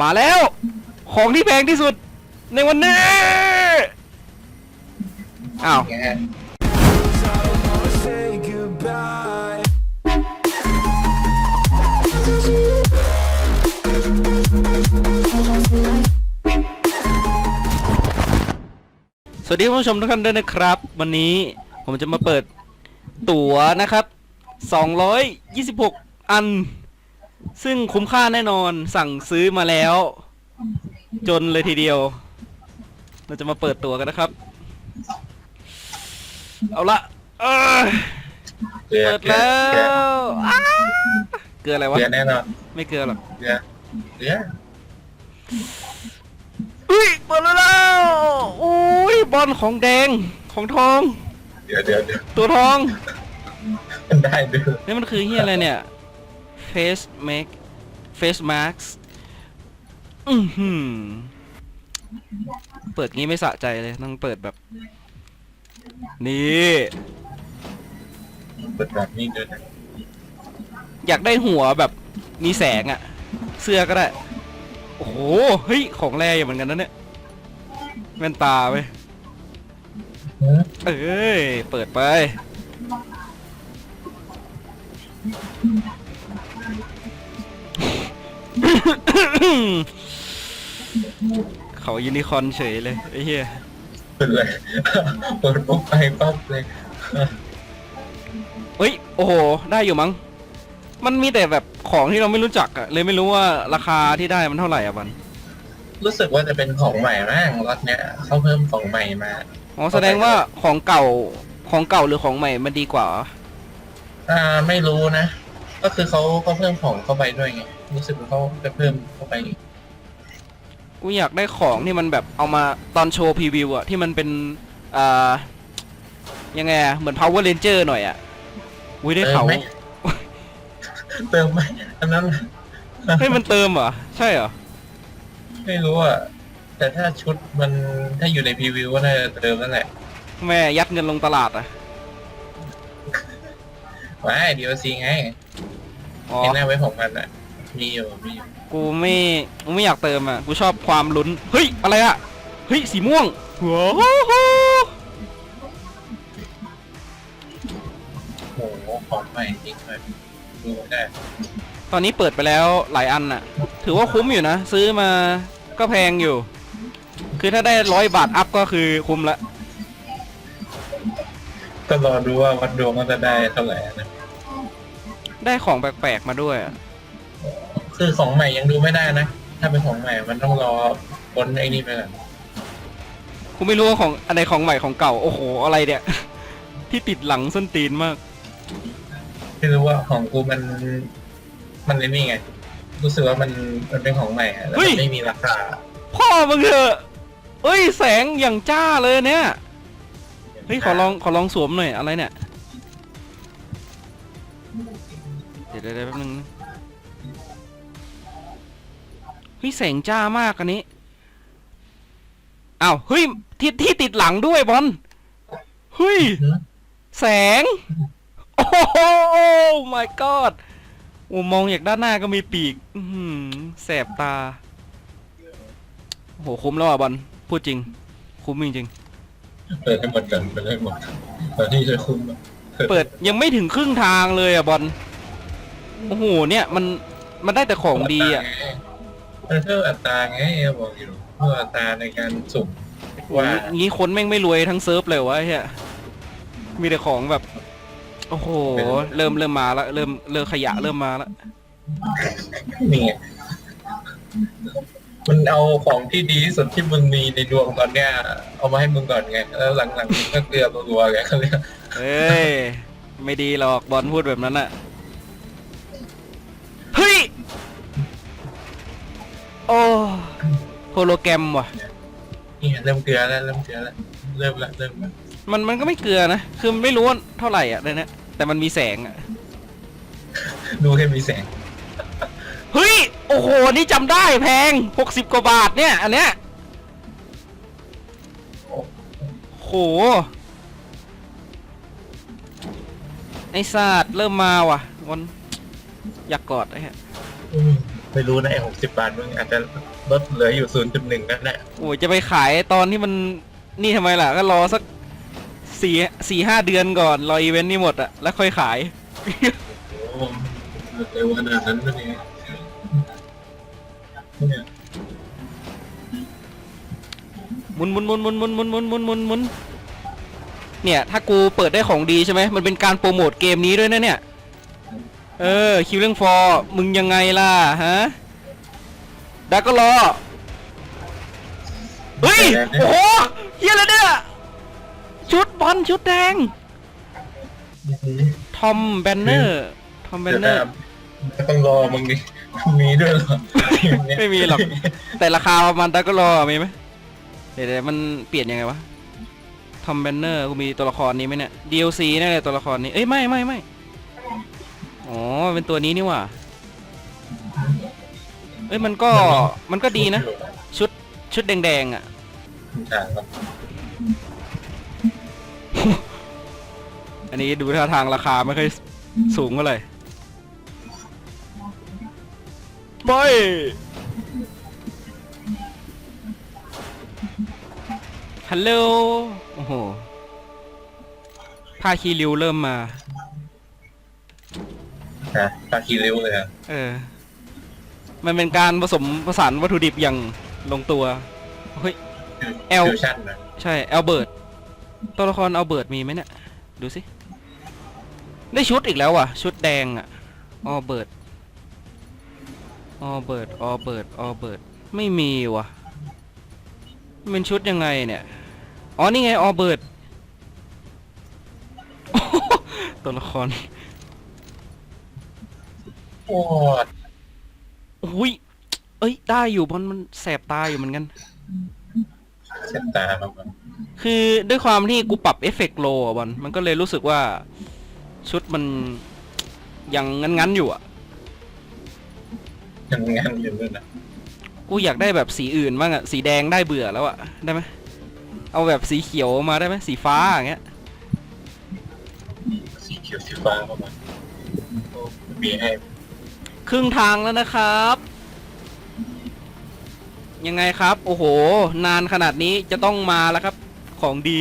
มาแล้ว ของที่แพงที่สุด ในวันนี้ อ้าวสวัสดีผู้ชมทุกท่านด้วยนะครับ วันนี้ผมจะมาเปิดตั๋วนะครับ 226 อัน ซึ่งคุ้มค่าแน่นอนสั่งซื้อมาแล้ว จนเลยทีเดียว เราจะมาเปิดตั๋วกันนะครับ เอาละเออเกลือเปิดเกลือแล้วเกลืออ้าเกลืออะไรวะ เกลือแน่นอนไม่เกลือหรอกเกลือเกลืออุ้ยเปิดแล้วอุ้ยบอลของแดงของทอง เดี๋ยวเดี๋ยวเดี๋ยวตัวทอง มันได้ด้วยนี่มันคือเฮียอะไรเนี่ย face make face mask อือหือเปิดงี้ไม่สะใจเลย ต้องเปิดแบบ นี่ เปิดแบบนี้ด้วยนะอยากได้หัวแบบมีแสงอะ เสื้อก็ได้ โอ้โห เฮ้ย ของแร่อยู่เหมือนกันนะเนี่ยแว่นตาไปหือเอ้ย เปิดไป เขายูนิคอร์นเฉยเลยไอ้เหี้ยเปิดเลยเปิดปุ๊บไปปั๊บเลยเฮ้ย โอ้โห ได้อยู่มั้ง มันมีแต่แบบของที่เราไม่รู้จักอะเลยไม่รู้ว่าราคาที่ได้มันเท่าไหร่อะบัน รู้สึกว่าจะเป็นของใหม่มากรถเนี้ยเขาเพิ่มของใหม่มาอ๋อแสดงว่าของเก่าของเก่าหรือของใหม่มันดีกว่าเหรออ่าไม่รู้นะ ก็คือเขาเขาเพิ่มของเข้าไปด้วยไง รู้สึกว่าเขาจะเพิ่มเข้าไปอีกกูอยากได้ของที่มันแบบเอามาตอนโชว์พรีวิวอะที่มันเป็นอ่ายังไงอะเหมือน power ranger หน่อยอะอุ้ยได้เขาเติมไหมเติมไหมอันนั้นเฮ้ยมันเติมเหรอ ใช่เหรอ ไม่รู้อะ แต่ถ้าชุดมันถ้าอยู่ในพรีวิวก็น่าจะเติมนั่นแหละแม่ยัดเงินลงตลาดอะว้าย DLC ไงอ๋อไอ้หน้าไว้ของมันอะ มีอยู่มีอยู่กูไม่กูไม่อยากเติมอะกูชอบความลุ้น เฮ้ย อะไรอะเฮ้ย สีม่วงว้าวโอ้โหของใหม่จริงเลยดูได้ตอนนี้เปิดไปแล้วหลายอันอะถือว่าคุ้มอยู่นะ ซื้อมาก็แพงอยู่ คือถ้าได้ร้อยบาทอัพก็คือคุ้มละ ก็รอดูว่าวัดดวงมันจะได้เท่าไหร่นะ ได้ของแปลกๆมาด้วยอะ คือของใหม่ยังดูไม่ได้นะ ถ้าเป็นของใหม่มันต้องรอพ้นไอ้นี่ไปก่อนกูไม่รู้ว่าของอะไรของใหม่ของเก่า โอ้โห อะไรเนี่ย ที่ติดหลังส้นตีนมากไม่รู้ว่าของกูมัน มันไอ้นี่ไง รู้สึกว่ามันมันเป็นของใหม่อะแล้วเฮ้มัย นไม่มีราคาพ่อมึงเถอะเอ้ยแสงอย่างจ้าเลยเนี่ย เฮ้ยขอลองขอลองสวมหน่อยอะไรเนี่ย เดี๋ยวเดี๋ยวเดี๋ยวแป๊บนึงนะ เฮ้ยแสงจ้ามากอันนี้อ้าวเฮ้ยที่ที่ติดหลังด้วยบอลเฮ้ยหือแสง โอ้โห my god โอ้มองจากด้านหน้าก็มีปีกอื้อหือแสบตาโอ้โหคุ้มแล้วอะบอลพูดจริง คุ้มจริงเปิดให้หมดกันเปิดให้หมดตอนที่จะคุ้มอะๆเปิดยังไม่ถึงครึ่งทางเลยอะบอลโอ้โหเนี่ยมันมันได้แต่ของดีอะมัน เพิ่มอัตราไงบอกอยู่เพิ่มอัตราในการสุ่มว่างี้คนแม่งไม่รวยทั้งเซิร์ฟเลยวะไอ้เฮียมีแต่ของแบบ โอ้โห เริ่มเริ่มมาแล้วเริ่มเริ่มขยะเริ่มมาแล้วนี่ไงมันเอาของที่ดีที่สุดที่มึงมีในดวงตอนเนี้ย เอามาให้มึงก่อนไง แล้วหลังๆมึงก็เกลือตัวๆไงเขาเรียกเอ้ย ไม่ดีหรอกบอลพูดแบบนั้นอะ โอ้โฮโลแกรมว่ะ นี่ไงเริ่มเกลือแล้วเริ่มเกลือแล้วเริ่มละเริ่มละมันมันก็ไม่เกลือนะ คือไม่รู้ว่าเท่าไหร่อะในเนี้ยแต่มันมีแสงอะ ดูแค่มีแสงเฮ้ย โอ้โห นี่จำได้แพงหกสิบกว่าบาทเนี่ย อันเนี้ยโห ไอ้ศาสตร์เริ่มมาว่ะวันอยากกอดไอ้เหี้ยอืม ไม่รู้นะไอ้หกสิบบาทมึงอาจจะลดเหลืออยู่ศูนย์จุดหนึ่งนั่นแหละโอ้ยจะไปขายตอนที่มันนี่ทำไมล่ะ ก็รอสักสี่สี่ห้าเดือนก่อน รออีเวนต์นี่หมดอะแล้วค่อยขาย โอ้เร็วขนาดนั้นเลยเนี่ยหมุนหมุนหมุนหมุนหมุนหมุนหมุนหมุนหมุนหมุนเนี่ย ถ้ากูเปิดได้ของดีใช่ไหมมันเป็นการโปรโมทเกมนี้ด้วยนะเนี่ย เออคิวเรื่องฟอร์มึงยังไงล่ะฮะดักก็รอเฮ้ยโอ้โหเฮียอะไรเนี่ยชุดบอลชุดแดงทอมแบนเนอร์ทอมแบนเดี๋ยวเนอนะร์ต้องรอมึงดิมีด้วยเหรอไม่มีหรอก แต่ราคาประมาณดักก็รอมีไหมเดี๋ยวเดี๋ยวมันเปลี่ยนยังไงวะทอมแบนเนอร์กูมีตัวละครนี้ไหมเนี่ย DLC แน่เลยตัวละครนี้เอ้ยไม่ไม่ไม่ อ๋อ เป็นตัวนี้นี่หว่าเอ้ยมันก็มันก็ดีนะ ชุดชุดแดงๆอะใช่ครับอันนี้ดูท่าทางราคาไม่ค่อยสูงเท่าไหร่ไปฮัลโหล โอ้โหผ้าคีริวเริ่มมา ฮะปลาคีริ้วเลยอะเออ มันเป็นการผสมผสานวัตถุดิบอย่างลงตัว เฮ้ย แอล ฟิวชั่นนะใช่แอลเบิร์ตตัวละครแอลเบิร์ตมีไหมเนี่ยดูสิ ได้ชุดอีกแล้วว่ะ ชุดแดงอะออเบิร์ตออเบิร์ตออเบิร์ตออเบิร์ตไม่มีว่ะมันเป็นชุดยังไงเนี่ย อ๋อ นี่ไงออเบิร์ต ตัวละคร โอ้อุ้ย เอ้ย ได้อยู่บอลมันแสบตาอยู่เหมือนกันเส้นตาครับคือด้วยความที่กูปรับเอฟเฟกต์โลอะบอลมันก็เลยรู้สึกว่า ชุดมันยังงั้นๆอยู่อะยังงานอยู่ด้วยนะกูอยากได้แบบสีอื่นบ้างอะสีแดงได้เบื่อแล้วอะได้ไหมเอาแบบสีเขียวมาได้ไหมสีฟ้าอย่างเงี้ย สีเขียวสีฟ้าประมาณโอ้มีให้ ครึ่งทางแล้วนะครับ ยังไงครับ โอ้โห นานขนาดนี้จะต้องมาแล้วครับ ของดี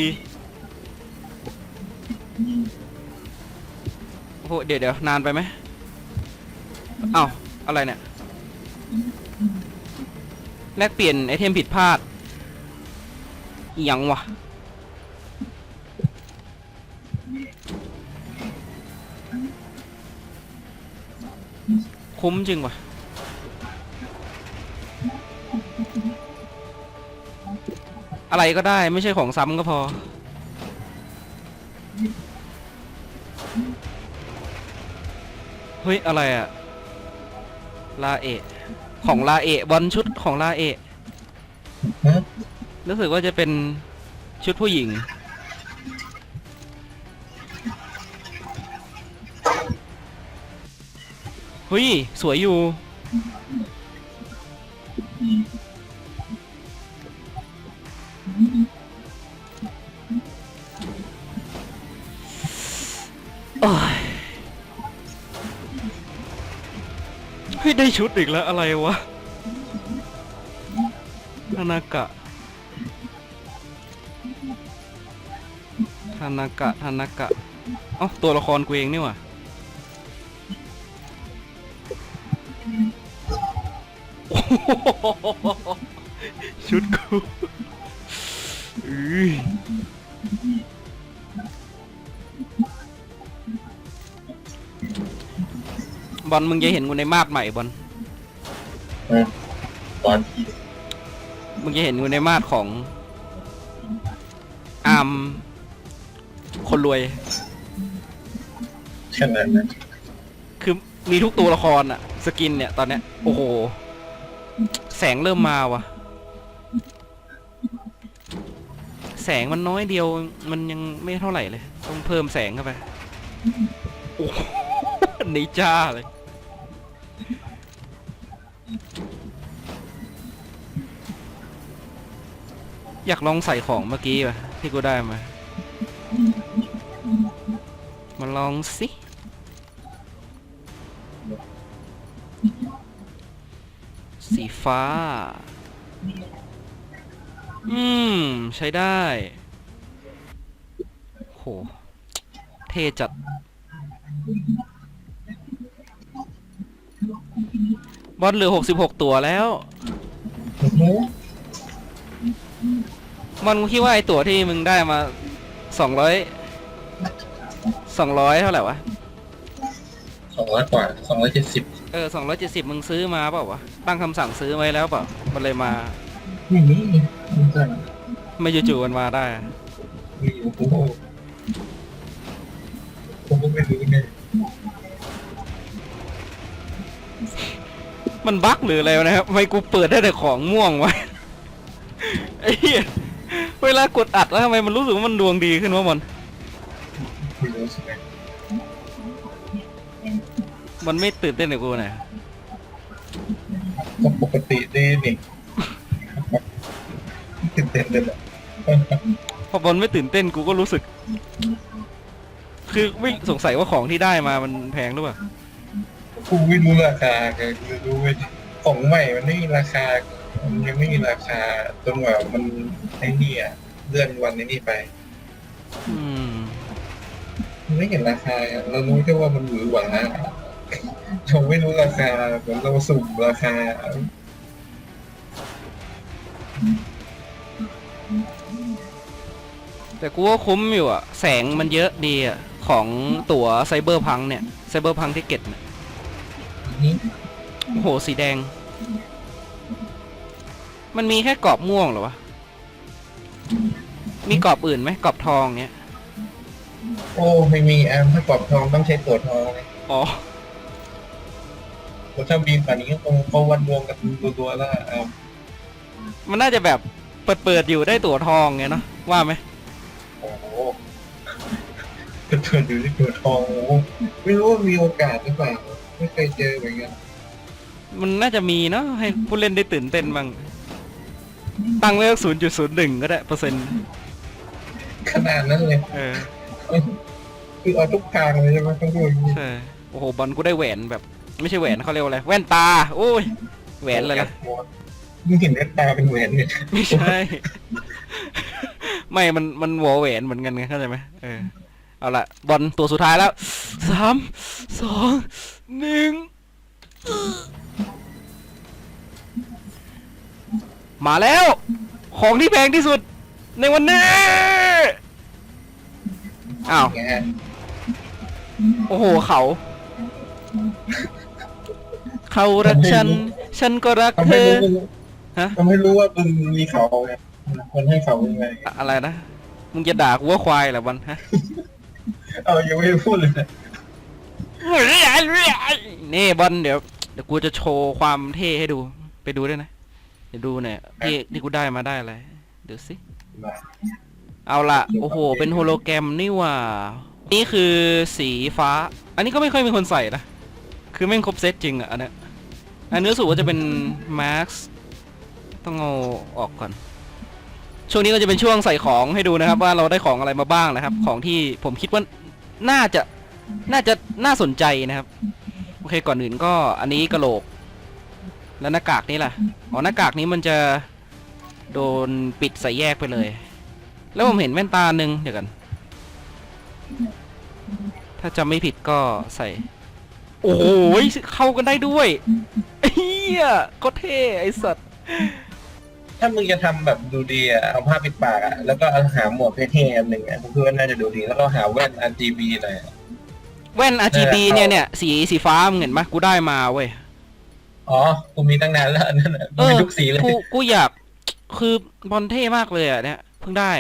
โอ้โห เดี๋ยวเดี๋ยวนานไปไหมเอ้าอะไรเนี่ย แลกเปลี่ยนไอเทมผิดพลาดหยังวะ คุ้มจริงวะอะไรก็ได้ไม่ใช่ของซ้ำก็พอ เฮ้ย อะไรอะลาเอะ ของลาเอะบอลชุดของลาเอะฮะรู้สึกว่าจะเป็นชุดผู้หญิง เฮ้ย สวยอยู่ โอ้ยเฮ้ย ได้ชุดอีกแล้วอะไรวะทานากะทานากะทานากะ เอ้าตัวละครกูเองนี่หว่า ชุดกูอื้อบอลมึงจะเห็นกูในมาดใหม่บอลอืมตอนมึงจะเห็นกูในมาดของอาร์มคนรวย ขนาดนั้นคือมีทุกตัวละครอะสกินเนี่ยตอนเนี้ยโอ้โห แสงเริ่มมาวะแสงมันน้อยเดียวมันยังไม่เท่าไหร่เลย ต้องเพิ่มแสงเข้าไปโอ้โหนิจ้าเลย อยากลองใส่ของเมื่อกี้ป่ะที่กูได้มา มาลองสิ ฟ้า อืม ใช้ได้ โห เท่จัด บอลเหลือหกสิบหกตัวแล้วอื้อหือมันคิดว่าไอตั๋วที่มึงได้มาสองร้อยสองร้อยเท่าไหร่วะสองร้อยกว่าสองร้อยเจ็ดสิบเออสองร้อยเจ็ดสิบมึงซื้อมาเปล่าวะ ตั้งคำสั่งซื้อไว้แล้วเปล่ามันเลยมานี่นี่นี่จังไม่จู่ๆมันมาได้อะนี่โอ้โหผมก็ไม่รู้เนี่ยมันบั๊กหรืออะไรวะนะครับทำไมกูเปิดได้แต่ของม่วงวะไอ้เหี้ยเวลากดอัดแล้วทำไมมันรู้สึกว่ามันดวงดีขึ้นวะมัน ไม่รู้สินะมันไม่ตื่นเต้นกับกูหน่อย ก็ปกติดีนี่ตื่นเต้นเลยแหละพอบอลไม่ตื่นเต้นกูก็รู้สึก คือไม่สงสัยว่าของที่ได้มามันแพงหรือเปล่ากูไม่รู้ราคาไงกูรู้ไม่ของใหม่มันไม่มีราคา มันยังไม่มีราคาจนกว่ามันไอ้นี่อะเลื่อนวันไอ้นี่ไปอืมมันไม่เห็นราคาอะเรารู้แค่ว่ามันหวือหวา เราไม่รู้ราคาเหมือนเราสุ่มราคา แต่กูว่าคุ้มอยู่อะแสงมันเยอะดีอะของตั๋วไซเบอร์พังเนี่ย ไซเบอร์พังทิเก็ตเนี่ยโอ้โห สีแดง มันมีแค่กรอบม่วงเหรอวะ มีกรอบอื่นไหมกรอบทองเนี้ย โอ้ ไม่มีแอมถ้ากรอบทองต้องใช้ตัวทองเลยอ๋อ ถ้าบีมป่านนี้ก็คงเขาวันรวมกันตัวๆแล้วอะแอมมันน่าจะแบบเปิดเปิดๆอยู่ได้ตั๋วทองไงเนาะว่าไหมโอ้โหกระเทือนอยู่ที่ตัวทองโอ้โหไม่รู้ว่ามีโอกาสหรือเปล่าไม่เคยเจอเหมือนกันมันน่าจะมีเนาะให้ผู้เล่นได้ตื่นเต้นบ้างตั้งไว้ศูนย์จุดศูนย์หนึ่งก็ได้เปอร์เซ็นต์ขนาดนั้นเลยเออคือเอาทุกทางเลยใช่ไหมต้องพูดอย่างนี้ใช่โอ้โหบอลกูได้แหวนแบบ ไม่ใช่แหวนเขาเรียกว่าอะไรแว่นตาโอ้ยแหวนเลยนะมึงเห็นแว่นตาเป็นแหวนเนี่ยไม่ใช่ ไม่มันมันวอแหวนเหมือนกันไงเข้าใจไหมเออเอาละบอลตัวสุดท้ายแล้วสามสองหนึ่งมาแล้ว ของที่แพงที่สุดในวันนี้อ้าวไงโอ้โหเขา เขารักฉัน ฉันก็รักทำเธให้อรู้ฮะ ทำให้รู้ว่ามึงมีเขาไงคนให้เขายังไงอะอะไรนะ มึงจะด่ากูว่าควายเหรอบอลฮะเอายังไม่ได้พูดเลยนะนี่บอลเดี๋ยวเดี๋ยวกูจะโชว์ความเท่ให้ดู ไปดูด้วยนะ เดี๋ยวดูเนี่ยที่ที่กูได้มาได้อะไร เดี๋ยวสิเอาละโอ้โห เป็นโฮโลแกรมนี่หว่า นี่คือสีฟ้า อันนี้ก็ไม่ค่อยมีคนใส่นะ คือแม่งครบเซตจริงอะอันเนี้ย อันนี้รู้สึกว่าจะเป็นมาร์คต้องเอาออกก่อน ช่วงนี้ก็จะเป็นช่วงใส่ของให้ดูนะครับ ว่าเราได้ของอะไรมาบ้างนะครับ ของที่ผมคิดว่าน่าจะน่าจะน่าสนใจนะครับ โอเคก่อนอื่นก็อันนี้กระโหลก แล้วหน้ากากนี่ล่ะอ๋อหน้ากากนี้มันจะโดนปิดใส่แยกไปเลย แล้วผมเห็นแว่นตาหนึ่งเดี๋ยวกัน ถ้าจำไม่ผิดก็ใส่ โอ้โหเข้ากันได้ด้วยเฮียก็เท่ไอสัตว์ถ้ามึงจะทำแบบดูดีอะเอาผ้าปิดปากอะแล้วก็เอาหาหมวกเท่ๆอันหนึ่งอะกูคิดว่าน่าจะดูดีแล้วก็หาแว่น RGB หน่อยอะแว่น RGB เออเอาเนี่ยเนี่ยสีสีฟ้ามึงเห็นปะกูได้มาเว้ยอ๋อกูมีตั้งนานแล้วอันนั่นอะเออมีทุกสีเลยกูกูอยากคือบอลเท่มากเลยอะเนี่ยเพิ่งได้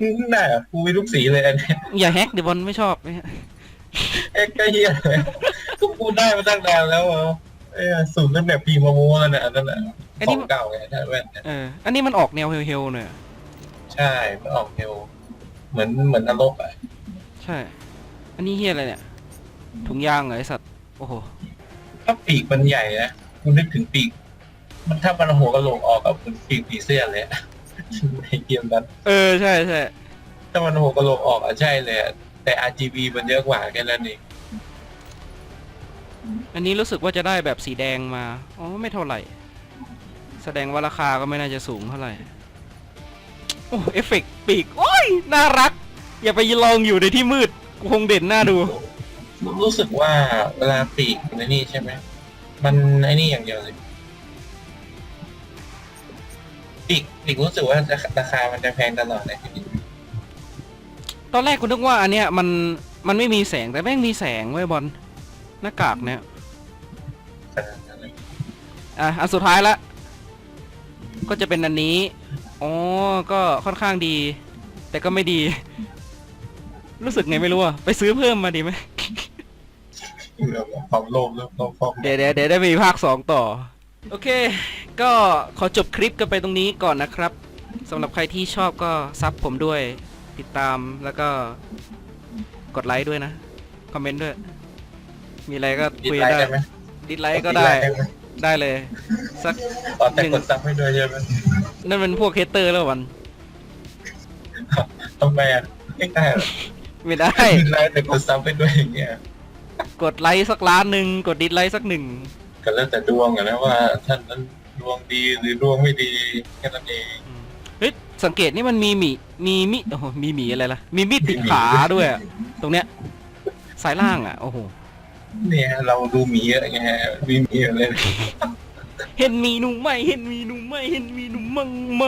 มึงได้เหรอะกูมีทุกสีเลยอันเนี้ยอย่าแฮกเดี๋ยวบอลไม่ชอบเนี่ย เอ๊ะก็เฮียเลยกูกูได้มาตั้งนานแล้วอะเอ้ยสูงตั้งแต่ปีมาโมแล้วเนี่ยอันนั้นอะอันขอนี้งเก่าไงถ้าแว่นเนี่ยเออ อันนี้มันออกแนวเฮลๆหน่อยอะใช่มันออกเร็วเหมือนเหมือนนรกอะใช่ อันนี้เฮียอะไรเนี่ย ถุงยางเหรอไอสัตว์ โอ้โห ถ้าปีกมันใหญ่นะกูนึกถึงปีก มันถ้ามันหัวกระโหลกออกกับเป็นปีกผีเสื้อเลยอะในเกมนั้น เออ ใช่ใช่ถ้ามันหัวกระโหลกออกอะใช่เลยอะ แต่ RGB มันเยอะกว่าแค่นั้นเองอันนี้รู้สึกว่าจะได้แบบสีแดงมา อ๋อ ไม่เท่าไหร่ แสดงว่าราคาก็ไม่น่าจะสูงเท่าไหร่ โอ้เอฟเฟกต์ปีก โอ้ย น่ารัก อย่าไปลองอยู่ในที่มืดกูคงเด่นหน้าดู รู้สึกว่าเวลาปีกในนี่ใช่ไหม มันไอ้นี่อย่างเดียวเลยปีกปีกรู้สึกว่าราคามันจะแพงตลอดเลยพี่ ตอนแรกกูนึกว่าอันเนี้ยมันมันไม่มีแสงแต่แม่งมีแสงเว้ยบอลหน้ากากเนี่ยขนาดนั้นเลยอะอันสุดท้ายละ ก็จะเป็นอันนี้อ๋อก็ค่อนข้างดี แต่ก็ไม่ดี รู้สึกไงไม่รู้อะไปซื้อเพิ่มมาดีไหมเรื่องของความโลภเรื่องความฟอกเดี๋ยวเดี๋ยวเดี๋ยวได้มีภาคสองต่อ โอเค ก็ขอจบคลิปกันไปตรงนี้ก่อนนะครับสำหรับใครที่ชอบก็ซับผมด้วย ติดตามแล้วก็กดไลค์ด้วยนะ คอมเมนต์ด้วย มีอะไรก็ดีคุยไลได้ค์ได้ไหมดิสไลค์ก็ได้ดีหมได้เลย สักตอนแต่หนึ่งกดซับให้ด้วยใช่ไหมนั่นเป็นพวกเฮเตอร์แล้ววันทำไมอะไม่ได้หรอไม่ได้ดีไลค์แต่กดซับให้ด้วยอย่างเงี้ยกดไลค์สักล้านหนึ่งกดดิสไลค์สักหนึ่งก็แล้วแต่ดวงอะนะว่าท่านนั้นดวงดีหรือดวงไม่ดีแค่นั้นเองเฮ้ย สังเกตนี่มันมีหมีมีมิโอ้โหมีหมีอะไรล่ะ มีมีดติดขาด้วยอะตรงเนี้ยสายล่างอะ โอ้โห เนี่ยเราดูหมีเยอะไงมีหมีเยอะเลย เห็นมีหนุ่มไหมเห็นมีหนุ่มไหมเห็นมีหนุ่มมั่งไหม